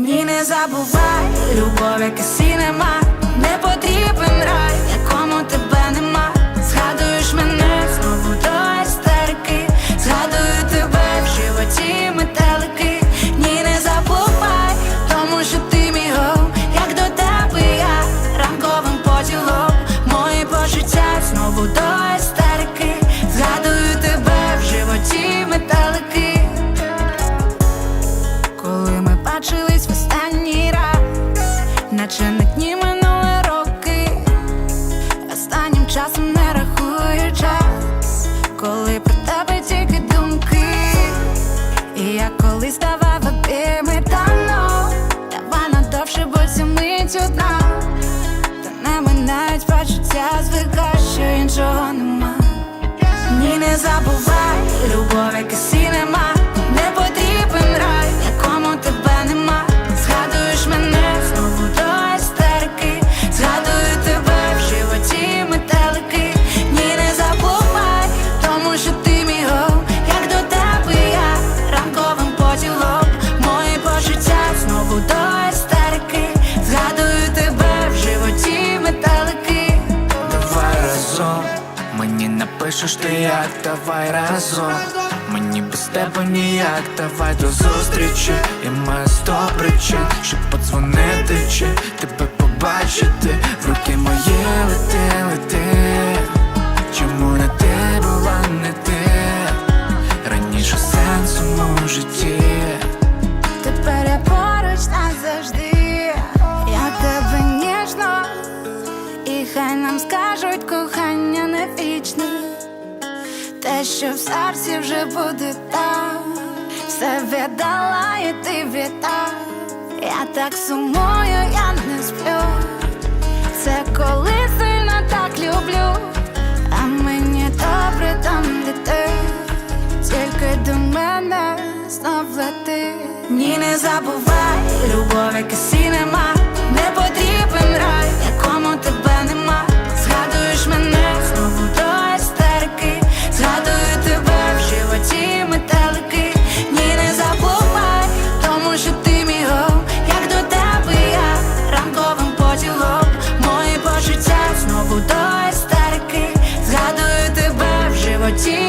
Ні, не забувай, любов, яка нема, не потрібен рай, якому тебе нема. Згадуєш мене знову до істерики, згадую тебе в животі метелики. Ні, не забувай, тому що ти мій гол, як до тебе я ранковим поділом. Мої почуття знову до я колись напишеш ти як, давай разом. Мені без тебе ніяк, давай до зустрічі. Я маю сто причин, щоб подзвонити чи тебе побачити. В руки мої лети. Те, що в серці вже буде там, все віддала і ти віддав. Я так сумую, я не сплю. Це коли сильно так люблю, а мені добре там, де ти тільки до мене знов лети. Ні, не забувай, любов, яка Lord Jesus.